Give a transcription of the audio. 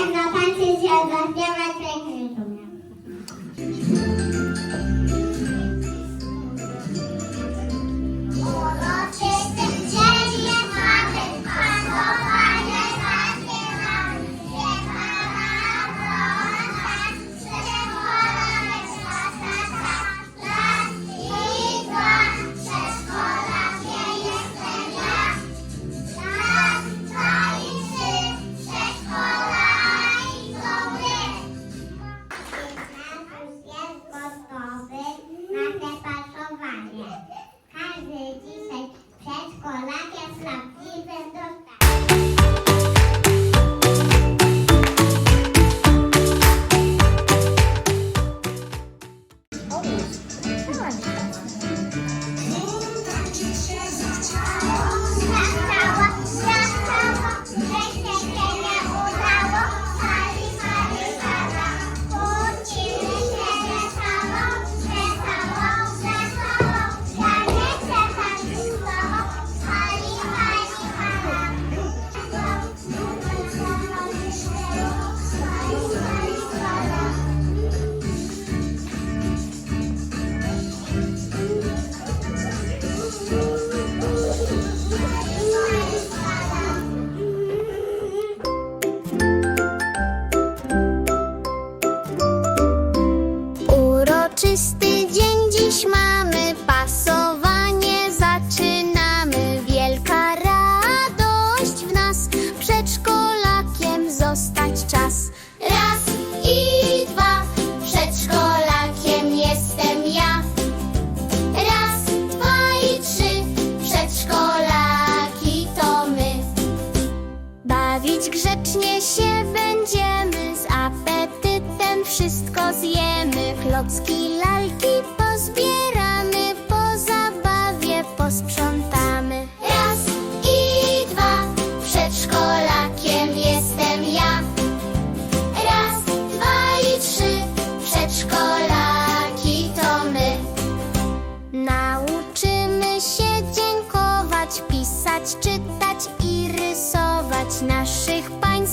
and the grzecznie się będziemy, z apetytem wszystko zjemy. Klocki, lalki pozbieramy, po zabawie posprzątamy. Raz i dwa, przedszkolakiem jestem ja. Raz, dwa i trzy, przedszkolaki to my. Nauczymy się dziękować, pisać, czytać. Naszych pań